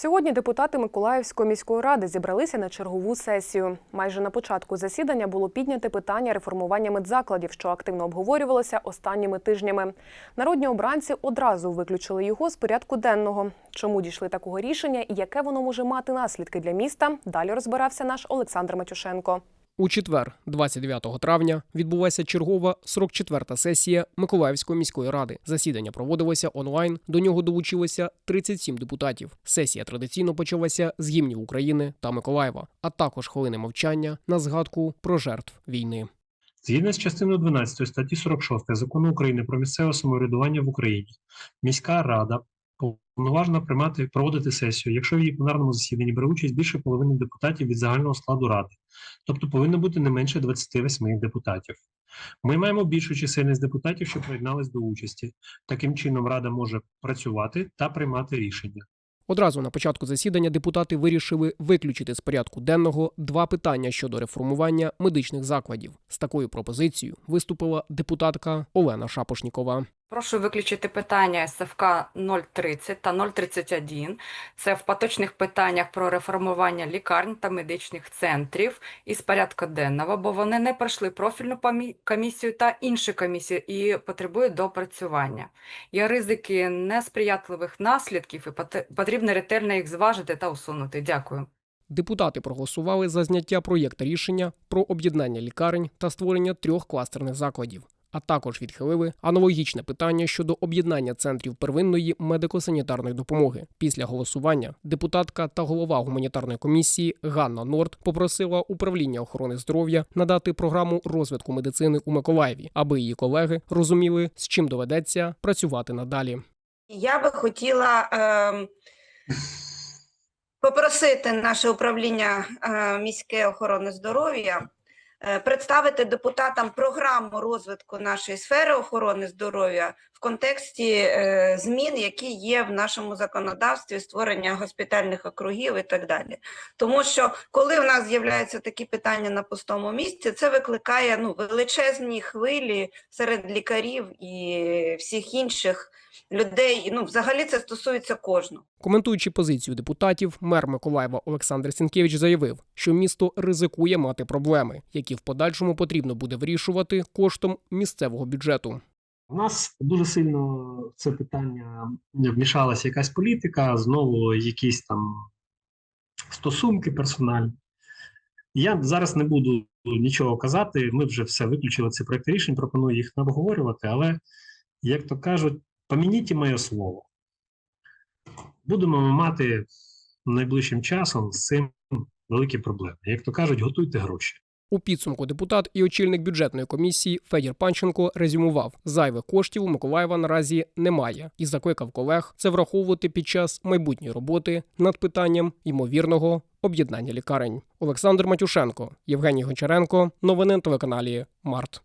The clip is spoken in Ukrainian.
Сьогодні депутати Миколаївської міської ради зібралися на чергову сесію. Майже на початку засідання було підняте питання реформування медзакладів, що активно обговорювалося останніми тижнями. Народні обранці одразу виключили його з порядку денного. Чому дійшли такого рішення і яке воно може мати наслідки для міста? Далі розбирався наш Олександр Матюшенко. У четвер, 29 травня, відбулася чергова 44-та сесія Миколаївської міської ради. Засідання проводилося онлайн. До нього долучилося 37 депутатів. Сесія традиційно почалася з гімнів України та Миколаєва, а також хвилини мовчання на згадку про жертв війни. Згідно з частиною 12 статті 46 Закону України про місцеве самоврядування в Україні, міська рада повноважена приймати проводити сесію, якщо в її пленарному засіданні бере участь більше половини депутатів від загального складу ради, тобто повинно бути не менше 28 депутатів. Ми маємо більшу чисельність депутатів, що приєднались до участі. Таким чином, рада може працювати та приймати рішення. Одразу на початку засідання депутати вирішили виключити з порядку денного два питання щодо реформування медичних закладів. З такою пропозицією виступила депутатка Олена Шапошнікова. Прошу виключити питання СФК 030 та 031. Це в поточних питаннях про реформування лікарень та медичних центрів із порядку денного, бо вони не пройшли профільну комісію та інші комісії і потребують доопрацювання. Є ризики несприятливих наслідків і потрібно ретельно їх зважити та усунути. Дякую. Депутати проголосували за зняття проєкта рішення про об'єднання лікарень та створення трьох кластерних закладів. А також відхилили аналогічне питання щодо об'єднання центрів первинної медико-санітарної допомоги. Після голосування депутатка та голова гуманітарної комісії Ганна Норд попросила управління охорони здоров'я надати програму розвитку медицини у Миколаєві, аби її колеги розуміли, з чим доведеться працювати надалі. Я би хотіла ем, попросити наше управління е, міської охорони здоров'я е, представити депутатам програму розвитку нашої сфери охорони здоров'я в контексті е, змін, які є в нашому законодавстві, створення госпітальних округів і так далі. Тому що коли в нас з'являються такі питання на пустому місці, це викликає ну, величезні хвилі серед лікарів і всіх інших людей. Ну, взагалі це стосується кожного. Коментуючи позицію депутатів, мер Миколаєва Олександр Сінкевич заявив, що місто ризикує мати проблеми, які в подальшому потрібно буде вирішувати коштом місцевого бюджету. У нас дуже сильно в це питання вмішалася якась політика, знову якісь там стосунки персональні. Я зараз не буду нічого казати. Ми вже все виключили ці проекти рішень, пропоную їх не обговорювати, але, як то кажуть, помініть моє слово. Будемо мати найближчим часом з цим великі проблеми. Як то кажуть, готуйте гроші. У підсумку депутат і очільник бюджетної комісії Федір Панченко резюмував, зайвих коштів у Миколаєва наразі немає і закликав колег це враховувати під час майбутньої роботи над питанням ймовірного об'єднання лікарень. Олександр Матюшенко, Євгеній Гончаренко. Новини на телеканалі Март.